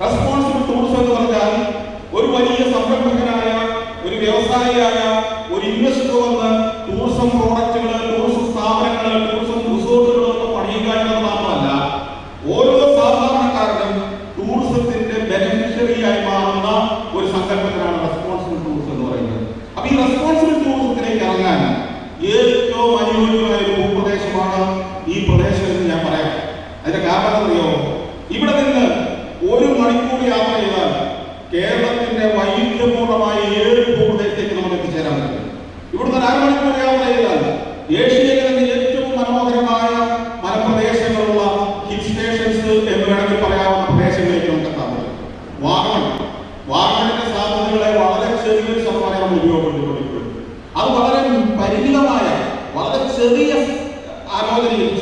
Responsible tourism എന്ന് പറഞ്ഞാൽ ഒരു വലിയ സംരംഭകനായ ഒരു വ്യവസായിയായ ഒരു ഇൻവെസ്റ്റർ വന്ന് ടൂറിസം പ്രോഡക്റ്റുകൾ ടൂറിസം സ്ഥാപനങ്ങൾ ടൂറിസം റിസോർട്ടുകൾ ഒക്കെ പണിയുക എന്നത് മാത്രമല്ല ഓരോ സാധാരണക്കാരനും ടൂറിസത്തിന്റെ ബെനിഫിഷ്യറിയായി മാറുന്ന ഒരു സങ്കല്പത്തിനാണ് റെസ്പോൺസിബിൾ ടൂറിസം എന്ന് പറയുന്നത്. അപ്പൊ ഈ റെസ്പോൺസിബിൾ ടൂറിസത്തിലേക്ക് ഇറങ്ങാൻ ഏറ്റവും അനുയോജ്യമായ ഒരു ഭൂപ്രദേശമാണ് ഈ പ്രദേശം. സൗകര്യപൂർണമായ ഏഴ് ഭൂപ്രദേശത്തേക്ക് നമുക്ക് എത്തിച്ചേരാൻ പറ്റും. ഇവിടുന്ന് ഒരു അരമണിക്കൂർ യാത്രയിലല്ല ഏഷ്യയിലെ ഏറ്റവും മനോഹരമായ മലപ്രദേശങ്ങളുള്ള ഹിൽ സ്റ്റേഷൻസ് എന്ന് വേണമെങ്കിൽ പറയാവുന്ന പ്രദേശങ്ങളിലേക്ക് നമുക്ക് എത്താൻ പറ്റും. വാഹനം വാഹനത്തിന്റെ സാധ്യതകളെ വളരെ ചെറിയ ശതമാനം ഉപയോഗപ്പെടുത്തിക്കൊണ്ടിരിക്കുന്നത് അത് വളരെ പരിമിതമായ വളരെ ചെറിയ ആലോചനയിൽ